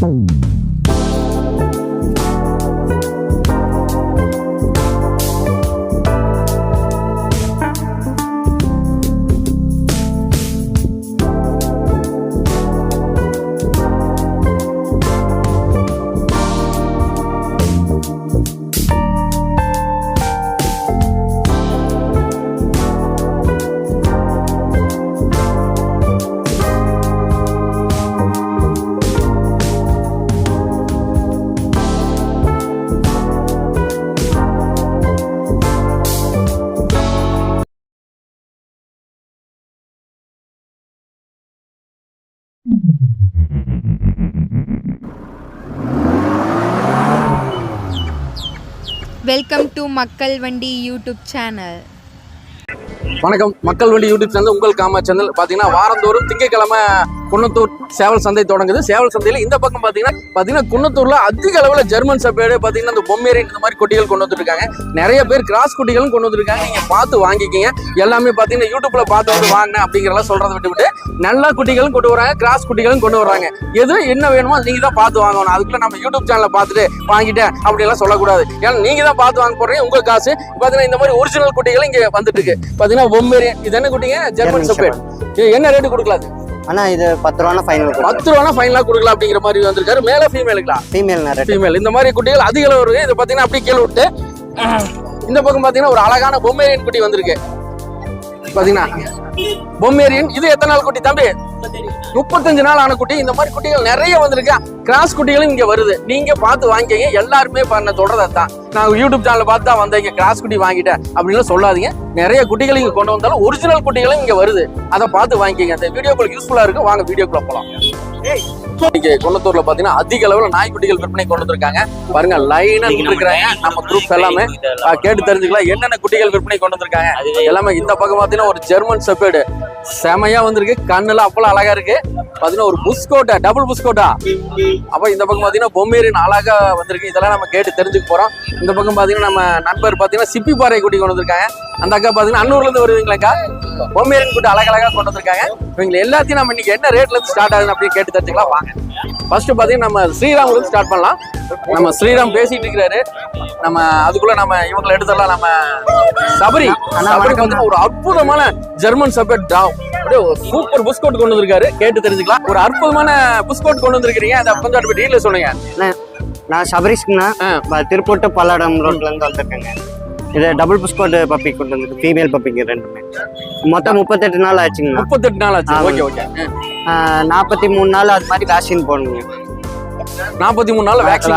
Boom. Welcome to மக்கள் வண்டி YouTube channel. வணக்கம். மக்கள் வண்டி யூடியூப் சேனல் உங்கள் காமா சேனல். பார்த்தீங்கன்னா வாரந்தோறும் திங்கட்கிழமை குன்னத்தூர் சேவல் சந்தை தொடங்குது. சேவல் சந்தையில் இந்த பக்கம் பார்த்தீங்கன்னா பார்த்தீங்கன்னா குன்னத்தூரில் அதிக அளவில் ஜெர்மன் சப்பேடு பார்த்தீங்கன்னா இந்த பொம்மேரி இந்த மாதிரி குட்டிகள் கொண்டு வந்துருக்காங்க நிறைய பேர் கிராஸ் குட்டிகளும் கொண்டு வந்திருக்காங்க நீங்கள் பார்த்து வாங்கிக்கிங்க. எல்லாமே பார்த்தீங்கன்னா யூடியூப்ல பார்த்து வந்து வாங்கினேன் அப்படிங்கிறலாம் சொல்கிறத விட்டு விட்டு நல்ல குட்டிகளும் கொண்டு வராங்க கிராஸ் குட்டிகளும் கொண்டு வராங்க. எது என்ன வேணுமோ நீங்கள் தான் பார்த்து வாங்கணும். அதுக்குள்ள நம்ம யூடியூப் சேனலை பார்த்துட்டு வாங்கிட்டேன் அப்படிலாம் சொல்லக்கூடாது. ஏன்னா நீங்கள் தான் பார்த்து வாங்க போறீங்க உங்கள் காசு. பார்த்தீங்கன்னா இந்த மாதிரி ஒரிஜினல் குட்டிகள் இங்கே வந்துட்டு இருக்கு பார்த்தீங்கன்னா பொம்மேரி இது என்ன குட்டிங்க? ஜெர்மன் சப்பேடு என்ன ரேட்டு கொடுக்கலாம் அண்ணா இது பத்து ரூபா ஃபைனல் பத்து ரூபா ஃபைனலா கொடுக்கலாம் அப்படிங்கிற மாதிரி வந்திருக்காரு. மேல ஃபீமேலுங்களா ஃபீமேல் நிறைய ஃபீமேல் இந்த மாதிரி குட்டிகள் அதிக அளவு இருக்கு. இது பாத்தீங்கன்னா அப்படியே கீழே விட்டு இந்த பக்கம் பாத்தீங்கன்னா ஒரு அழகான பொம்மேரியன் குட்டி வந்திருக்கு. பாத்தீங்கன்னா பொம்மேரியன் இது எத்தனை நாள் குட்டி தம்பி? முப்பத்தஞ்சு நாள் ஆன குட்டி இந்த மாதிரி குட்டிகள் நிறைய வந்திருக்கு. கிராஸ் குட்டிகளும் இங்க வருது. நீங்க பார்த்து வாங்கிக்கங்க எல்லாருமே பண்ண சொல்றது தான் நான் யூடியூப் சேனல்ல பார்த்து தான் வந்தேன். கிராஸ் குட்டி வாங்கிட்டேன் அப்படின்னு சொல்லாதீங்க. நிறைய குட்டிகள் இங்க கொண்டு வந்தாலும் ஒரிஜினல் குட்டிகளும் இங்க வருது. அதை பார்த்து வாங்கிக்கங்க. அந்த வீடியோ உங்களுக்கு யூஸ்ஃபுல்லா இருக்கும் வாங்க வீடியோக்குள்ள போலாம். இன்னைக்கு குன்னத்தூர்ல பாத்தீங்கன்னா அதிக அளவுல நாய்க்குட்டிகள் விற்பனை கொண்டு வந்திருக்காங்க. பாருங்க லைனா இருக்கிறாங்க நம்ம குரூப்ஸ் எல்லாமே. கேட்டு தெரிஞ்சுக்கலாம் என்னென்ன குட்டிகள் விற்பனை கொண்டு வந்திருக்காங்க. எல்லாமே இந்த பக்கம் பாத்தீங்கன்னா ஒரு ஜெர்மன் செப்பேடு செமையா வந்திருக்கு. கண்ணெல்லாம் அப்பளம் அழகா இருக்கு. பாத்தீங்கன்னா ஒரு புஸ்கோட்டா டபுள் புஸ்கோட்டா. அப்ப இந்த பக்கம் பாத்தீங்கன்னா பொம்மேரின் அழகா வந்திருக்கு. இதெல்லாம் நம்ம கேட்டு தெரிஞ்சுக்க போறோம். இந்த பக்கம் பாத்தீங்கன்னா நம்ம நண்பர் பாத்தீங்கன்னா சிப்பி பாறை கூட்டி கொண்டு வந்திருக்காங்க. அந்த அக்கா பாத்தீங்கன்னா அன்னூர்ல இருந்து வருவீங்களாக்கா பொம்மேரின் குட்டி அழகழகா கொண்டு வந்திருக்காங்க. இவங்க எல்லாத்தையும் நம்ம இன்னைக்கு என்ன ரேட்ல இருந்து ஸ்டார்ட் ஆகுது அப்படின்னு கேட்டு தெரிஞ்சுக்கலாம் வாங்க. ஃபர்ஸ்ட் பாத்தீங்கன்னா நம்ம ஸ்ரீராம்ல இருந்து ஸ்டார்ட் பண்ணலாம். நம்ம ஸ்ரீராம் பேசிட்டு இருக்கிறாரு. நம்ம அதுக்குள்ள நம்ம இவங்களை எடுத்துடலாம். நம்ம சபரி. அண்ணா, சபரிக்கு வந்து ஒரு அற்புதமான ஜெர்மன் சப்பேட் டாவ் அப்படியே ஒரு சூப்பர் புஸ்கோட் கொண்டு வந்திருக்காரு. கேட்டு தெரிஞ்சுக்கலாம். ஒரு அற்புதமான புஸ்கோட் கொண்டு வந்திருக்கிறீங்க. அதை கொஞ்சம் அப்படி டீல சொல்லுங்க. நான். ப- திருப்பூட்டு பல்லடம் ரோட்ல இருந்து வந்திருக்கேங்க. இது டபுள் புஸ்கோட் பப்பி கொண்டு வந்து ஃபீமேல் பப்பிங்க ரெண்டுமே. மொத்தம் முப்பத்தெட்டு நாள் ஆச்சுங்கண்ணா. முப்பத்தெட்டு நாள் ஆச்சு. Okay okay. நாற்பத்தி மூணு நாள் அது மாதிரி வேக்சின் போடணுங்க. நாற்பத்தி மூணு நாள் வேக்சின்.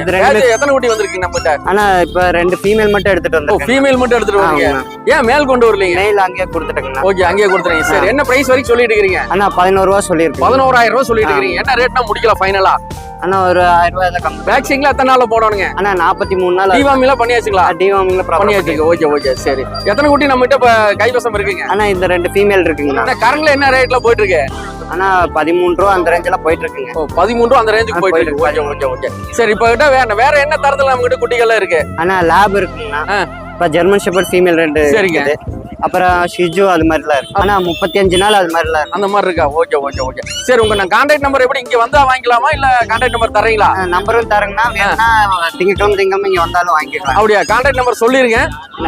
இது ரெண்டு- எத்தனை குட்டி வந்திருக்கு நம்ம கிட்ட ஆனா இப்ப ரெண்டு ஃபீமேல் மட்டும் எடுத்துட்டு வந்திருக்கேன். ஃபீமேல் மட்டும் எடுத்துட்டு வரீங்க. ஏன் மேல் கொண்டு வரலீங்க? மெயில் அங்கேயே கொடுத்துட்டேங்கண்ணா. ஓகே அங்கேயே கொடுத்துறீங்க சரி என்ன பிரைஸ் வரைக்கும் சொல்லிட்டு இருக்கீங்க அண்ணா பதினோரு ரூபா சொல்லியிருக்கேன். பதினோராயிரம் ரூபாய் சொல்லிட்டு இருக்கீங்க என்ன ரேட்னா முடிக்கலாம் ஃபைனலா அண்ணா ஒரு ஆயிரம் ரூபாய் தான் கம்மி வேக்சின்ல எத்தனை நாள்ல போடணுங்க? அண்ணா நாற்பத்தி மூணு நாள் டிவாமில பண்ணியாச்சுங்களா? டிவாமிங்ல பண்ணியாச்சு. ஓகே ஓகே சரி. எத்தனை குட்டி நம்ம கிட்ட கைவசம் இருக்குங்க? அண்ணா இந்த ரெண்டு ஃபீமேல் இருக்குங்கண்ணா. ஆனா கரண்ட்ல என்ன ரேட்ல போயிட்டு இருக்கு ஆனா பதிமூணு ரூபா அந்த ரேஞ்சில் போயிட்டு இருக்குங்க ஓ, பதிமூன்று ரூபா அந்த ரேஞ்சுக்கு போயிட்டு இருக்கு ஓகே ஓகே ஓகே சரி இப்ப கிட்ட வேற வேற என்ன தரத்துல நம்ம கிட்ட குட்டிகள் இருக்கு? ஆனா லேப் இருக்குங்கண்ணா. இப்ப ஜெர்மன் ஷெப்பர்ட் ஃபீமேல் ரெண்டு சரிங்க. அப்புறம் ஷிஜு அது மாதிரிலாம் இருக்கு. ஆனா முப்பத்தி அஞ்சு நாள் அது மாதிரிலாம் இருக்கு. அந்த மாதிரி இருக்கா? Okay okay okay. சரி உங்க நான் கான்டாக்ட் நம்பர் எப்படி இங்க வந்தா வாங்கிக்கலாமா? இல்ல கான்டாக்ட் நம்பர் தரீங்களா நம்பரும் தரேங்கண்ணா. வேணா திங்கக்கிழமை திங்கக்கிழமை இங்க வந்தாலும் வாங்கிக்கலாம். அப்படியா? கான்டாக்ட் நம்பர் சொல்லிருங்க.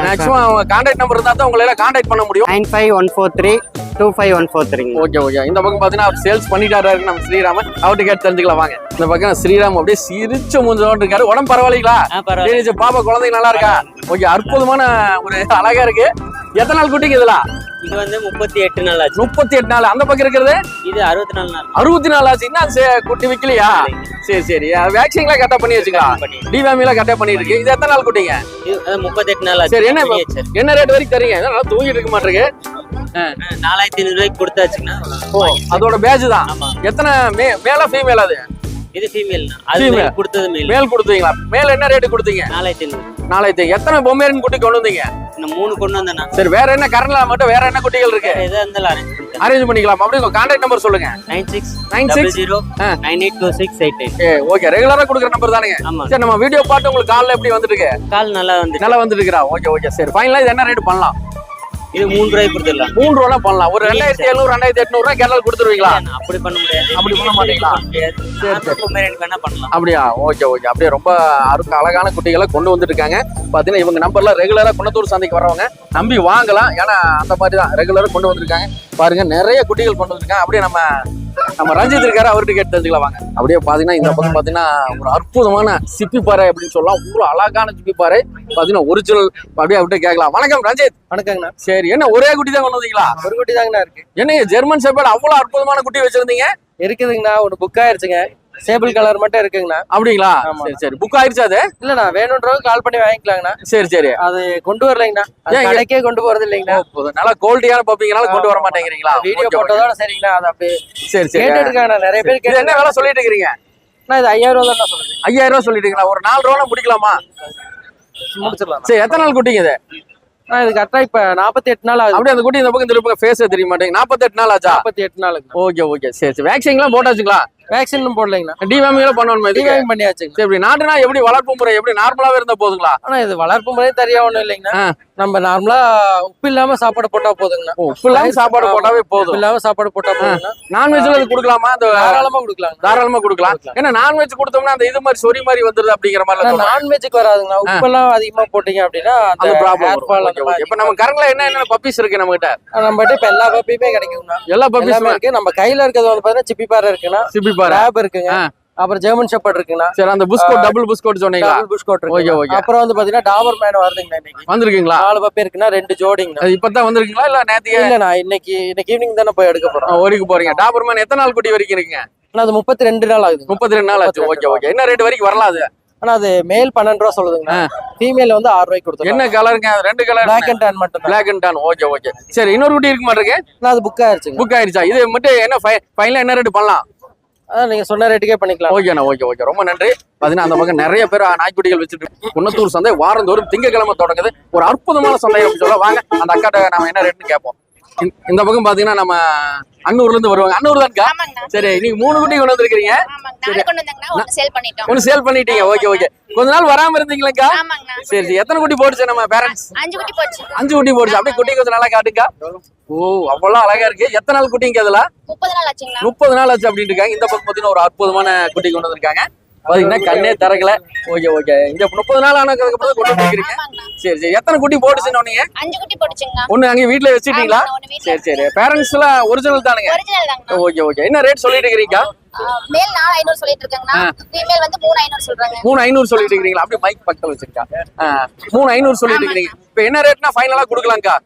மேக்ஸிமம் கான்டாக்ட் நம்பர் இருந்தா தான் உங்களை எல்லாம் கான்டாக்ட் பண்ண முடியும். Nine five one four three two five one four த்ரீங்க okay okay இந்த பக்கம் பாத்தீங்கன்னா அவர் சேல்ஸ் பண்ணிட்டாரு நம்ம ஸ்ரீராமன் அவர்கிட்ட கேட்டு தெரிஞ்சுக்கலாம் வாங்க. இந்த பக்கம் ஸ்ரீராம் அப்படியே சிரிச்ச மூஞ்சோண்டு இருக்காரு. உடம்பு பரவாயில்லைங்களா? டேய், பாப்பா குழந்தைங்க நல்லா இருக்கா? ஓகே அற்புதமான ஒரு அழகா இருக்கு. எத்தனை நாள் குட்டிங்க இதெல்லாம்? இது வந்து முப்பத்தி எட்டு நாள் ஆச்சு. முப்பத்தி எட்டு நாள். அந்த பக்கம் இருக்கிறது? இது அறுபத்தி நாலு நாள். அறுபத்தி நாலு ஆச்சு. சே- குட்டி விக்கலையா? சரி சரி. வேக்சின்லாம் கரெக்டா பண்ணி வச்சுக்கா டிவாமிலாம் கரெக்டா பண்ணிருக்கு இது எத்தனை நாள் குட்டிங்க? முப்பத்தி எட்டு நாள் ஆச்சு. சரி என்ன. என்ன ரேட் வரைக்கும் தரீங்க? நல்லா தூங்கிட்டு இருக்க மாட்டிருக்கு. நாலாயிரத்தி ஐநூறு ரூபாய்க்கு கொடுத்தாச்சுன்னா ஓ அதோட பேட்ச் தான்? எத்தனை மே மேலா ஃபீமேல் அது? இது ஃபீமேல் அது. மேல் கொடுத்தது மேல் மேல் கொடுத்தீங்களா? மேல் என்ன ரேட்டு கொடுத்தீங்க? நாலாயிரத்தி ஐநூறு. நாளைக்கு எத்தனை பொம்மேரின் குட்டி கொண்டு வந்தீங்க? இந்த மூணு கொண்டு வந்தேண்ணா. சரி வேற என்ன கரண்ட்ல மட்டும் வேற என்ன குட்டிகள் இருக்கு? எதா இருந்தாலும் அரேஞ்ச் பண்ணிட்டேன் அரேஞ்ச் பண்ணிக்கலாம். அப்படியே உங்க கான்டாக்ட் நம்பர் சொல்லுங்க. Nine six nine six? Zero. Nine eight two six eight eight. Okay ரெகுலரா கொடுக்குற நம்பர் தானுங்க. ஆமா சரி நம்ம வீடியோ பார்த்து உங்களுக்கு கால்ல எப்படி வந்துட்டு கால் நல்லா வந்து நல்லா வந்துட்டு ஓகே ஓகே சரி ஃபைனலா இது என்ன ரேட் பண்ணலாம்? இது மூணு ரூபாய்க்கு கொடுத்துடலாம். மூணு ரூபா பண்ணலாம். ஒரு ரெண்டாயிரத்தி எழுநூறு ரெண்டாயிரத்தி எட்நூறு ரூபாய் கேரளா கொடுத்துருவீங்களா அப்படி பண்ண முடியாது. அப்படி பண்ண மாட்டீங்களா? பண்ணலாம். அப்படியா? Okay okay. அப்படியே ரொம்ப அருக்க அழகான குட்டிகளை கொண்டு வந்துட்டு இருக்காங்க பாத்தீங்கன்னா இவங்க நம்பர்ல ரெகுலரா குணத்தூர் சந்தைக்கு வரவங்க நம்பி வாங்கலாம். ஏன்னா அந்த மாதிரி தான். ரெகுலரா கொண்டு வந்திருக்காங்க. பாருங்க நிறைய குட்டிகள் கொண்டு வந்திருக்காங்க. அப்படியே நம்ம நம்ம ரஞ்சித் இருக்காரு அவர்கிட்ட கேட்டு தெரிஞ்சுக்கலாம் வாங்க. அப்படியே பாத்தீங்கன்னா இந்த பக்கம் பாத்தீங்கன்னா ஒரு அற்புதமான சிப்பி பாறை அப்படின்னு சொல்லலாம். ஒரு அழகான சிப்பி பாறை பாத்தீங்கன்னா ஒரிஜினல் அப்படியே அவர்கிட்ட கேட்கலாம். வணக்கம் ரஞ்சித். வணக்கங்கண்ணா. சரி என்ன ஒரே குட்டி தான் கொண்டு வந்தீங்களா? ஒரு குட்டி தாங்கண்ணா இருக்கு. என்னங்க ஜெர்மன் செப்பேட் அவ்வளவு அற்புதமான குட்டி வச்சிருந்தீங்க? இருக்குதுங்கண்ணா ஒன்று புக் ஆயிருச்சுங்க. சேபிள் கலர் மட்டும் இருக்குங்கண்ணா. அப்படிங்களா. சரி சரி. புக் ஆயிடுச்சு அது? இல்லண்ணா வேணுன்றவங்க கால் பண்ணி வாங்கிக்கலாங்கண்ணா. சரி சரி. அது கொண்டு வரலைங்கண்ணா. கடைக்கே கொண்டு போறது இல்லைங்கண்ணா நல்லா குவாலிட்டியான பப்பிங்கனால கொண்டு வர மாட்டேங்கிறீங்களா? வீடியோ. போட்டதோட சரிங்கண்ணா. அது அப்படியே சரி சரி. கேட்டுட்டு இருக்காங்கண்ணா நிறைய பேர் என்ன வேலை சொல்லிட்டு இருக்கீங்க இது ஐயாயிரம் ரூபா தான் சொல்லுது. ஐயாயிரம் ரூபாய் சொல்லிட்டு இருக்கீங்களா? ஒரு நாலு ரூபா முடிக்கலாமா முடிச்சிடலாம் சரி எத்தனை நாள் குட்டிங்க இது? இது கரெக்டா இப்ப நாற்பத்தி எட்டு நாள் ஆகுது. அப்படியே அந்த குட்டி இந்த பக்கம் திருப்பங்க. ஃபேஸே தெரிய மாட்டேங்க நாற்பத்தெட்டு நாள் ஆச்சா? நாற்பத்தி எட்டு நாளுக்கு ஓகே ஓகே. சரி சரி. வேக்சின்லாம் போட்டாச்சுங்களா? வேக்சின் போடலைங்கண்ணா டிவாமிங்லாம் பண்ணணுமா பண்ணியாச்சுங்க. சரி இப்படி நாட்டுனா எப்படி வளர்ப்பு முறை எப்படி நார்மலாவே இருந்தா போதுங்களா? ஆனா இது வளர்ப்பு முறையும் தெரியா ஒண்ணும் இல்லைங்கண்ணா. நம்ம நார்மலா உப்பு இல்லாம சாப்பாடு போட்டா போதுங்கண்ணா. ஓ ஃபுல்லாக சாப்பாடு போட்டாவே உப்பு போதும். இல்லாம சாப்பாடு போட்டா போதுங்கண்ணா. நான்வெஜ்ல இது கொடுக்கலாமா? அந்த தாராளமா கொடுக்கலாம். தாராளமா கொடுக்கலாம். ஏன்னா நான்வெஜ் கொடுத்தோம்னா அந்த இது மாதிரி சொறி மாதிரி வந்துருது அப்படிங்கிற மாதிரி நான்வெஜ்ஜுக்கு வராதுங்கண்ணா. உப்பெல்லாம் அதிகமா போட்டீங்க அப்படின்னா அந்த ப்ராப்ளம் இப்ப நம்ம கரண்ட்ல என்ன என்ன பப்பீஸ் இருக்கு நம்ம கிட்ட நம்ம இப்ப எல்லா பப்பியுமே கிடைக்குங்கண்ணா. எல்லா எல்லாமே பப்பீஸுமே இருக்கு. நம்ம கையில இருக்கிறது வந்து பாத்தீங்கன்னா சிப்பி பாறை இருக்குண்ணா. சிப்பி பாரு? லேப் இருக்குங்க. அப்புறம் ஜெர்மன் ஷெப்பர்ட் இருக்குண்ணா சரி அந்த bush coat double bush coat சொன்னீங்களா? டபுள் புஷ்கோட் ஓகே இருக்கு ஓகே அப்புறம் வந்து பாத்தீங்கன்னா டாபர் மேன் வருதுங்கண்ணா இன்னைக்கு? வந்திருக்கீங்களா? நாலு பப்பி இருக்குன்னா ரெண்டு ஜோடிங்கண்ணா அது இப்பதான் வந்திருக்கீங்களா இல்ல நேத்தியே? இல்லண்ணா இன்னைக்கு இன்னைக்கு ஈவினிங் தானே போய் எடுக்க போறோம். ஓடிக்கு போறீங்க. டாபர்மேன் எத்தனை நாள் குட்டி வரைக்கும் இருக்கீங்க? ஆனா அது முப்பத்தி ரெண்டு நாள் ஆகுது. முப்பத்தி ரெண்டு நாள் ஆச்சு. Okay okay. என்ன ரேட் வரைக்கும் வரலாம் அது? ஆனா அது மேல் பன்னெண்டு ரூபா சொல்லுதுங்கண்ணா ஃபீமேல் வந்து ஆறு ரூபாய்க்கு கொடுத்துருங்க என்ன கலருங்க ரெண்டு கலர் பிளாக் அண்ட் டேன் மட்டும் black and tan okay okay. சரி இன்னொரு குட்டி இருக்க மாட்டிருக்கு அது புக் ஆயிருச்சுங்க. புக் ஆயிருச்சா? இது மட்டும் என்ன ஃபைனல் என்ன ரேட் பண்ணலாம்? நீங்க சொன்ன ரேட்டுக்கே பண்ணிக்கலாம். ஓகேண்ணா ஓகே ஓகே ரொம்ப நன்றி. பாத்தீங்கன்னா அந்த பக்கம் நிறைய பேர் நாய்க்குட்டிகள் வச்சுட்டு குன்னத்தூர் சந்தை வாரந்தோறும் திங்கக்கிழமை தொடங்குது. ஒரு அற்புதமான சந்தை அப்படின்னு சொல்ல வாங்க அந்த அக்காட்ட நம்ம என்ன ரேட்னு கேட்போம் இந்த- பக்கம் பாத்தீங்கன்னா நம்ம அன்னூர்ல இருந்து வருவாங்க. அன்னூர் தான்க்கா? ஆமாங்கண்ணா சரி நீங்க மூணு குட்டி கொண்டு வந்திருக்கீங்க ஒன்னு சேல் பண்ணிட்டீங்க. Okay okay. கொஞ்ச நாள் வராம ஆமாங்கண்ணா. சரி சரி. எத்தனை குட்டி போட்டுச்சு நம்ம பேரண்ட்ஸ் அஞ்சு குட்டி போச்சு. அஞ்சு குட்டி போட்டுச்சு. அப்படியே குட்டி கொஞ்சம் நல்லா காட்டுக்கா. ஓ அவ்வளவு அழகா இருக்கு. எத்தனை நாள் குட்டிங்க அதுல முப்பது நாள் ஆச்சுங்கண்ணா. முப்பது நாள் ஆச்சு அப்படின்னு இருக்காங்க. இந்த பக்கம் பாத்தீங்கன்னா ஒரு அற்புதமான குட்டி கொண்டு வந்திருக்காங்க. பாத்தீங்கன்னா கண்ணே திறக்கல. Okay okay. இந்த முப்பது நாள் ஆனதுக்கு அப்புறம் கொண்டு ஆமாங்கண்ணா சரி சரி. எத்தனை குட்டி போட்டுச்சுன்னு நீங்க அஞ்சு குட்டி போட்டுச்சுங்கண்ணா ஒண்ணு அங்கே வீட்ல வச்சுட்டீங்களா? சரி சரி. பேரண்ட்ஸ் எல்லாம் ஒரிஜினல் தானுங்க? Okay okay. என்ன ரேட் சொல்லிட்டு இருக்கிறீங்க? ஆ, மேல் நாலு ஐநூறு சொல்லிட்டு இருக்காங்கண்ணா ஃபீமேல் வந்து மூணு ஐநூறு சொல்றாங்க. மூணு ஐநூறு சொல்லிட்டு இருக்கிறீங்களா? அப்படியே மைக் பக்கத்துல வச்சிருக்கா மூணு ஐநூறு சொல்லிட்டு இருக்கிறீங்க. இப்ப என்ன ரேட்னா ஃபைனலா கொடுக்கலாம்க்கா?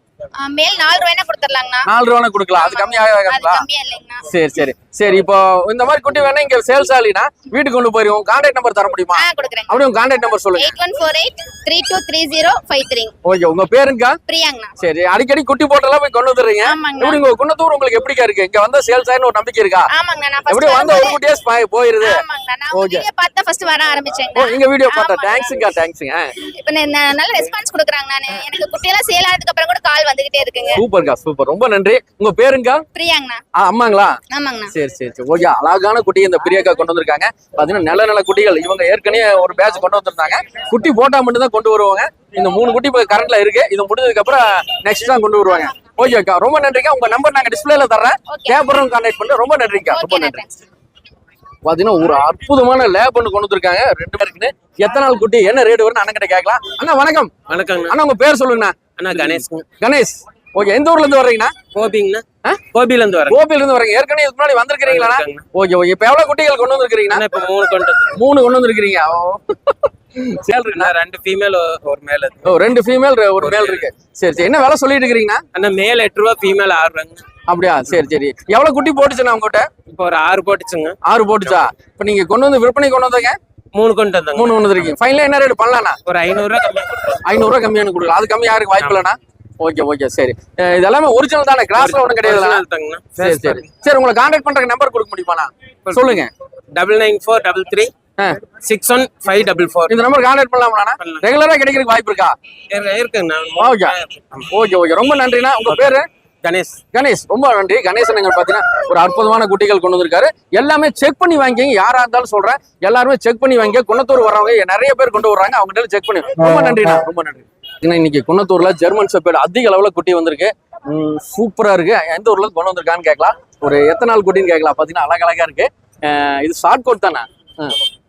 மேல் நாலு ரூபாய்னா கொடுத்துடலாங்கண்ணா. நாலு ரூபா கொடுக்கலாம். அது அது கம்மியாகாதுங்களா கம்மியா இல்லைங்கண்ணா. சரி சரி. சரி இப்போ இந்த மாதிரி குட்டி வேணா இங்க சேல்ஸ் ஆகலினா வீட்டுக்கு கொண்டு போயிருவோம் கான்டாக்ட் நம்பர் தர முடியுமா? ஆ கொடுக்குறேங்க. அப்படியே உங்க கான்டாக்ட் நம்பர் சொல்லுங்க. Eight one four eight three two three zero five three okay உங்க பேருங்கா? பிரியாங்கண்ணா. சரி அடிக்கடி குட்டி போட்டெல்லாம் போய் கொண்டு வந்துடுறீங்க. எப்படி உங்க குன்னத்தூர் உங்களுக்கு எப்படிக்கா இருக்கு? இங்க வந்தா சேல்ஸ் ஆயின்னு ஒரு நம்பிக்கை இருக்கா? எப்படி வந்த ஒரு குட்டியே போயிருது. ஆமாங்கண்ணா நான். வீடியோ பார்த்தா ஃபர்ஸ்ட் வர ஓ இங்க வீடியோ பார்த்தா. தேங்க்ஸுங்கா தேங்க்ஸுங்க இப்போ நான் நல்ல ரெஸ்பான்ஸ் கொடுக்குறாங்க நான். எனக்கு குட்டியெல்லாம் சேல் ஆனதுக்கு அப்புறம் கூட கால் வந்துகிட்டே இருக்குங்க. சூப்பர்க்கா சூப்பர் ரொம்ப நன்றி. உங்க பேருங்கா? பிரியாங்கண்ணா. அம்மாங்களா? ஆமாங்கண்ணா. சரி சரி சரி. ஓகே அழகான குட்டி இந்த பிரியாக்கா கொண்டு வந்திருக்காங்க. பாத்தீங்கன்னா நல்ல நல்ல குட்டிகள். இவங்க ஏற்கனவே ஒரு பேட்ச் கொண்டு வந்திருந்தாங்க. குட்டி போட்டா மட்டும் தான் கொண்டு வருவாங்க. இந்த மூணு குட்டி இப்போ கரண்ட்ல இருக்கு. இது முடிஞ்சதுக்கு அப்புறம் நெக்ஸ்ட் தான் கொண்டு வருவாங்க. ஓகே அக்கா ரொம்ப நன்றிக்கா. உங்க நம்பர் நாங்க டிஸ்பிளேல தர்றேன். கேப்பரும் கான்டாக்ட் பண்ணி. ரொம்ப நன்றிக்கா. ரொம்ப நன்றி. பாத்தீங்கன்னா ஒரு அற்புதமான லேப் ஒன்று கொண்டு வந்திருக்காங்க. ரெண்டு பேருக்குன்னு எத்தனை நாள் குட்டி? என்ன ரேட் வரும்னு அண்ணன் கிட்ட கேட்கலாம். அண்ணா வணக்கம். வணக்கங்கண்ணா அண்ணா உங்க பேர் சொல்லுங்கண்ணா. அண்ணா கணேஷ். கணேஷ். ஓகே எந்த ஊர்ல இருந்து வர்றீங்கண்ணா? கோபிங்கண்ணா? கோபில இருந்து வரேன். கோபியில இருந்து வரீங்க. ஏற்கனவே இதுக்கு முன்னாடி வந்திருக்கிறீங்களா ஓகே ஓகே இப்ப எவ்வளவு குட்டிகள் கொண்டு வந்திருக்கிறீங்கண்ணா? அண்ணா இப்ப மூணு கொண்டு. மூணு கொண்டு வந்திருக்கிறீங்க. ஓ. சேல் இருக்குண்ணா. அண்ணா ரெண்டு ஃபீமேல் ஒரு மேல் இருக்கு ஓ ரெண்டு ஃபீமேல் ஒரு மேல் இருக்கு. சரி சரி. என்ன வேலை சொல்லிட்டு இருக்கிறீங்கண்ணா? அண்ணா மேல் எட்டு ரூபா ஃபீமேல் ஆறு அப்படியா? சரி சரி. எவ்வளவு குட்டி போட்டுச்சுண்ணா உங்ககிட்ட? இப்போ ஒரு ஆறு போட்டுச்சுங்க. ஆறு போட்டுச்சா? இப்ப நீங்க கொண்டு வந்து விற்பனை கொண்டு வந்தீங்க மூணு கொண்டு வந்தாங்க. மூணு கொண்டு வந்திருக்கீங்க. ஃபைனலா என்ன ரேட் பண்ணலாம்ண்ணா ஒரு ஐநூறுரூவா கம்மியாக ஐநூறு ரூபாய் கம்மியான கொடுக்கலாம். அது கம்மி யாருக்கு வாய்ப்பு இல்லைண்ணா? ஓகே ஓகே சரி. அஹ் இது எல்லாமே ஒரிஜினல் தானே கிராஸ்ல ஒன்றும் தாங்கண்ணா. சரி சரி. சரி உங்களை கான்டாக்ட் பண்றதுக்கு நம்பர் கொடுக்க முடியுமாண்ணா? சொல்லுங்க. Double nine four double three. Six one five double four இந்த நம்பர் கான்டாக்ட் பண்ணலாமாண்ணா பண்ணலாம். ரெகுலரா கிடைக்கிறதுக்கு வாய்ப்பு இருக்கா? இருக்குங்கண்ணா ஓகே. Okay okay. ரொம்ப நன்றிண்ணா. உங்க பேரு? கணேஷ். கணேஷ். ரொம்ப நன்றி. கணேசன் எங்க பாத்தீங்கன்னா ஒரு அற்புதமான குட்டிகள் கொண்டு வந்திருக்காரு. எல்லாமே செக் பண்ணி வாங்கிங்க யாரா இருந்தாலும் சொல்றேன். எல்லாருமே செக் பண்ணி வாங்க குணத்தூர் வர்றவங்க நிறைய பேர் கொண்டு வர்றாங்க. அவங்க செக் பண்ணி ரொம்ப நன்றிண்ணா. ரொம்ப நன்றி. ஏன்னா இன்னைக்கு குன்னத்தூர்ல ஜெர்மன் செப்பேடு அதிக அளவுல குட்டி வந்திருக்கு. ம், சூப்பரா இருக்கு. எந்த ஊர்ல கொண்டு வந்திருக்கான்னு கேட்கலாம். ஒரு எத்தனை நாள் குட்டின்னு கேட்கலாம். பாத்தீங்கன்னா அழகழகா இருக்கு. அஹ், இது ஷார்ட் கோட் தானே?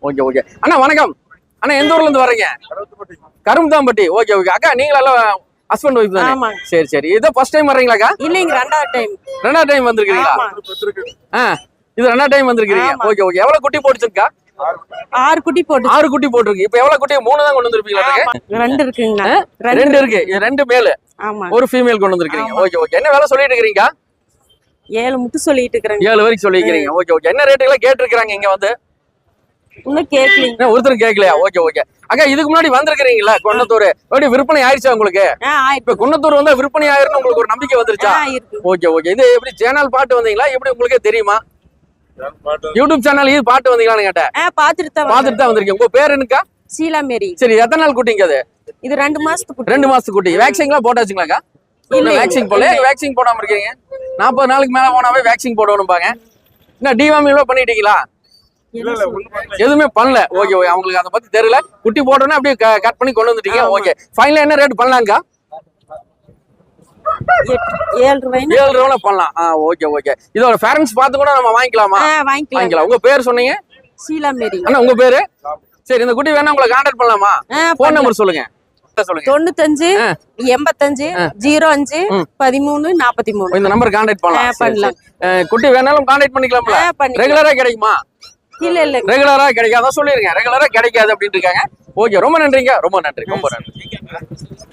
Okay okay. அண்ணா வணக்கம். அண்ணா எந்த ஊர்ல இருந்து வர்றீங்க? Karumbuthampatti okay okay. அக்கா நீங்களெல்லாம் ஹஸ்பண்ட் ஒய்ஃப் தானே? சரி சரி. இதை ஃபர்ஸ்ட் டைம் வர்றீங்களாக்கா இல்லைங்க ரெண்டாவது டைம் ரெண்டாவது டைம் வந்திருக்கீங்களா? ஆ இது ரெண்டாவது டைம் வந்திருக்கீங்க. Okay okay. எவ்வளவு குட்டி போட்டுச்சுக்கா ஆறு குட்டி போட்டு ஆறு குட்டி போட்டிருக்கு. இப்போ எவ்வளவு குட்டி? மூணு தான் கொண்டு வந்திருப்பீங்களா. ரெண்டு இருக்குங்கண்ணா. ரெண்டு இருக்கு. ரெண்டு மேலு ஆமா. ஒரு ஃபீமேல் கொண்டு வந்திருக்கீங்க. Okay okay. என்ன வேலை சொல்லிட்டு இருக்கீங்க ஏழு முட்டு சொல்லிட்டு இருக்கிறேங்க ஏழு வரைக்கும் சொல்லிக்கிறீங்க. Okay okay. என்ன ரேட்டுகளை கேட்டிருக்காங்க இங்க வந்து? இன்னும் கேட்கலீங்க. என்ன ஒருத்தரும் கேட்கலையா? Okay okay. அக்கா இதுக்கு முன்னாடி வந்திருக்கிறீங்களா குன்னத்தூர் எப்படி விற்பனை ஆயிடுச்சா உங்களுக்கு? இப்ப குன்னத்தூர் வந்தா விற்பனை ஆயிருன்னு உங்களுக்கு ஒரு நம்பிக்கை வந்துருச்சா? Okay okay. இது எப்படி சேனல் பாட்டு வந்தீங்களா? எப்படி உங்களுக்கே தெரியுமா? யூடியூப் சேனல் இது பாட்டு வந்தீங்களான்னு கேட்டேன். பாத்துட்டு தான் பாத்துட்டு தான் வந்திருக்கீங்க. உங்க பேர் என்னக்கா? சீலா மேரி. சரி எத்தனை நாள் குட்டிங்க அது? இது ரெண்டு மாசத்துக்கு குட்டி. ரெண்டு மாசத்துக்கு குட்டி. வேக்சின்லாம் போட்டாச்சுங்களாக்கா? இல்ல, வேக்சின் போல. வேக்சின் போடாம இருக்கீங்க? நாற்பது நாளுக்கு மேல போனாவே வேக்சின் போடணும் பாங்க. என்ன டிவாமிலாம் பண்ணிட்டீங்களா? எதுவுமே பண்ணல. Okay okay. அவங்களுக்கு அதை பத்தி தெரியல. குட்டி போட்டோன்னே அப்படியே கட் பண்ணி கொண்டு வந்துட்டீங்க. ஓகே. ஃபைனலா என்ன ரேட் பண்ணலாங்கக்கா ஏழு ரூபாய்னா ஏழு ரூபாய் பண்ணலாம். ஆ ஓகே ஓகே. இதோட பேரண்ட்ஸ் பார்த்து கூட நம்ம வாங்கிக்கலாமா? வாங்கிக்கலாம். உங்க பேர் சொன்னீங்க? சீலா மேரி. அண்ணா உங்க பேரு? சரி இந்த குட்டி வேணா உங்களை கான்டாக்ட் பண்ணலாமா? போன். நம்பர் சொல்லுங்க. சொல்லுங்க. தொண்ணூத்தஞ்சு. எண்பத்தஞ்சு ஜீரோ அஞ்சு. பதிமூணு நாற்பத்தி மூணு. இந்த நம்பர் கான்டாக்ட் பண்ணலாம். பண்ணலாம். குட்டி வேணாலும் கான்டாக்ட் பண்ணிக்கலாம்ல. ரெகுலரா கிடைக்குமா? இல்ல இல்ல. ரெகுலரா கிடைக்காத சொல்லிருங்க. ரெகுலரா கிடைக்காது அப்படின்ட்டு இருக்காங்க. ஓகே ரொம்ப நன்றிங்க. ரொம்ப நன்றி. ரொம்ப நன்றி.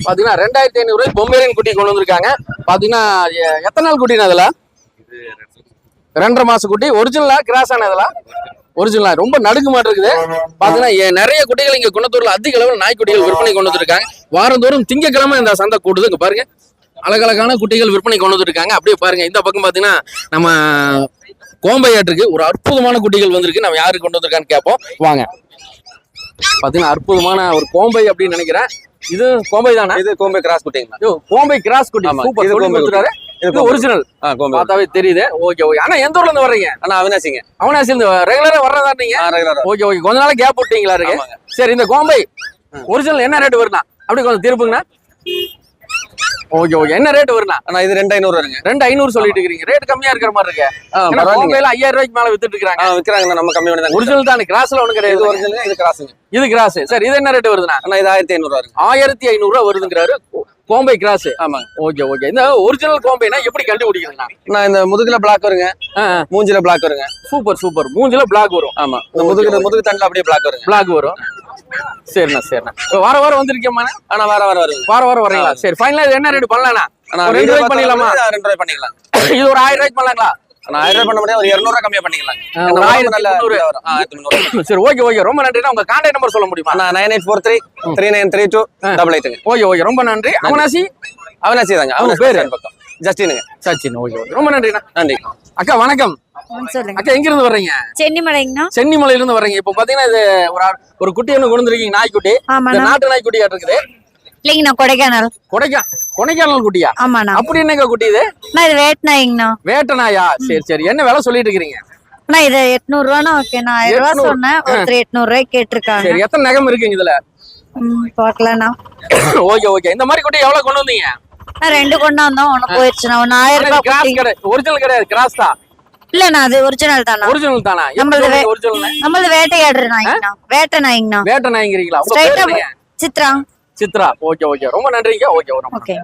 பாத்தீங்கன்னா ரெண்டாயிரத்தி ஐநூறு ரூபாய் பொம்பேரியன் குட்டி கொண்டு வந்திருக்காங்க. பாத்தீங்கன்னா எத்தனை நாள் குட்டினா அதுல ரெண்டரை மாச குட்டி. ஒரிஜினலா கிராஸ் ஆன இதெல்லாம் ஒரிஜினலா ரொம்ப நடுக்கு மாட்டு இருக்குது. பாத்தீங்கன்னா நிறைய குட்டிகள் இங்க குன்னத்தூர்ல அதிக அளவில் நாய்க்குட்டிகள் விற்பனை கொண்டு வந்திருக்காங்க. வாரந்தோறும் திங்கக்கிழமை இந்த சந்தை கூடுது. இங்க பாருங்க. அழகழகான குட்டிகள் விற்பனை கொண்டு வந்திருக்காங்க. அப்படியே பாருங்க. இந்த பக்கம் பாத்தீங்கன்னா நம்ம கோம்பையாட்டுக்கு ஒரு அற்புதமான குட்டிகள் வந்திருக்கு. நம்ம யாரு கொண்டு வந்திருக்கான்னு கேட்போம். வாங்க. பாத்தீங்கன்னா அற்புதமான ஒரு கோம்பை அப்படின்னு நினைக்கிறேன். இது கோம்பை தானே? இது கோம்பை கிராஸ் குட்டிங்களா கோம்பை கிராஸ் குட்டி. சூப்பர். இது கோம்பை கொடுத்துறாரு இது ஒரிஜினல் பார்த்தாவே தெரியுது. Okay okay. ஆனா எந்த ஊர்ல இருந்து வர்றீங்க? அண்ணா அவினாசிங்க. அவனாசி இருந்து ரெகுலரா வர்றதா நீங்க? ரெகுலரா ஓகே ஓகே. கொஞ்ச நாள் கேப் விட்டீங்களா இருக்கு. சரி இந்த கோம்பை ஒரிஜினல் என்ன ரேட் வருண்ணா? அப்படி கொஞ்சம் திருப்புங்கண்ணா. Okay okay. என்ன ரேட் வருண்ணா? அண்ணா இது ரெண்டு ஐநூறு வருங்க. ரெண்டு ஐநூறு சொல்லிட்டு இருக்கீங்க ரேட் கம்மியா இருக்கிற மாதிரி இருக்கு. கோம்பையில ஐயாயிரம் ரூபாய்க்கு மேல வித்துட்டு இருக்காங்க விற்கிறாங்க நம்ம கம்மி பண்ணி ஒரிஜினல் தானே? கிராஸ்ல ஒண்ணு இது கிடையாது ஒரிஜினல் இது கிராஸுங்க இது கிராஸ் சார் இது என்ன ரேட் வருதுண்ணா? அண்ணா இது ஆயிரத்தி ஐநூறு வருங்க ஆயிரத்தி ஐநூறு ரூபா வருதுங்கிறாரு. கோம்பை கிராஸ் ஆமாங்க. Okay okay. இந்த ஒரிஜினல் கோம்பைனா எப்படி கண்டுபிடிக்கிறதுண்ணா அண்ணா இந்த முதுகுல பிளாக் வருங்க. மூஞ்சில பிளாக் வருங்க. சூப்பர் சூப்பர் மூஞ்சில பிளாக் வரும். ஆமா. இந்த முதுகு முதுகு தண்டுல அப்படியே பிளாக் வருங்க. பிளாக் வரும். சரிண்ணா சரிண்ணா. வார வாரம் வந்திருக்கேம்மா ஆனா வேற வேற வருங்க வார வாரம் வரீங்களா? சரி ஃபைனலா இது என்ன ரேட் பண்ணலாம்ண்ணா ரெண்டு ரூபாய்க்கு பண்ணிடலாமா? ரெண்டு ரூபாய் பண்ணிக்கலாம். இது ஒரு ஆயிரம் ரூபாய்க்கு பண்ணலாங்களா? அண்ணா ஆயிரம் ரூபாய் பண்ண முடியாது ஒரு இருநூறு ரூபாய் கம்மியா பண்ணிக்கலாம். ஆ, ஒரு ஆயிரத்தி முந்நூறு. வரும். ஆ, ஆயிரத்தி முந்நூறு சரி ஓகே ஓகே ரொம்ப நன்றிண்ணா. உங்க கான்டாக்ட் நம்பர் சொல்ல முடியுமா? அண்ணா nine eight four three three nine three two double எயிட்டுங்க okay okay ரொம்ப நன்றி. அவனாசி? அவனாசி தாங்க பேரு? பேரு? பக்கம். ஜஸ்டினுங்க சச்சின் ஓகே ஓகே ரொம்ப நன்றிண்ணா. நன்றி. அக்கா வணக்கம். அக்கா எங்க இருந்து வர்றீங்க? சென்னிமலைங்கண்ணா. சென்னிமலையில இருந்து வர்றீங்க. இப்போ பாத்தீங்கன்னா இது ஒரு ஒரு குட்டி ஒன்று கொண்டு வந்திருக்கீங்க நாய்க்குட்டி. நாட்டு நாய்க்குட்டியா இருக்குது? இல்லைங்கண்ணா கொடைக்கானல். கொடைக்கா கொடைக்கானல் குட்டியா? ஆமாண்ணா. அப்படி என்னக்கா குட்டி இது? அண்ணா இது வேட் நாய்ங்கண்ணா வேட்ட நாயா? சரி சரி. என்ன விலை சொல்லிட்டு இருக்கிறீங்க? அண்ணா இது எட்நூறு ரூபானா ஓகேண்ணா ஆயிரம் ரூபா 800. சொன்னேன். ஒருத்தர் எட்நூறு ரூபாய்க்கு கேட்டிருக்காங்க. சரி எத்தனை நகம் இருக்குங்க இதுல? ம் பார்க்கலண்ணா. Okay okay. இந்த மாதிரி குட்டி எவ்வளவு கொண்டு வந்தீங்க? நான் ரெண்டு கொண்டு வந்தோம் ஒண்ணு போயிடுச்சுண்ணா ஒன்னு ஆயிரம் ரூபாய். கிடையாது. ஒரிஜினல் கிடையாது. கிராஸ் தான். இல்லண்ணா அது ஒரிஜினல் தானா ஒரிஜினல் தானா? நம்மளது ஒரிஜினல் நம்மளது வேட்டையாடுற நாய்ங்கண்ணா. வேட்டை நாய்ங்கண்ணா. வேட்ட நாய்ங்கிறீங்களா? ஸ்ட்ரைட்டா? சித்ரா. சித்ரா. Okay okay. ரொம்ப நன்றிங்க. Okay okay.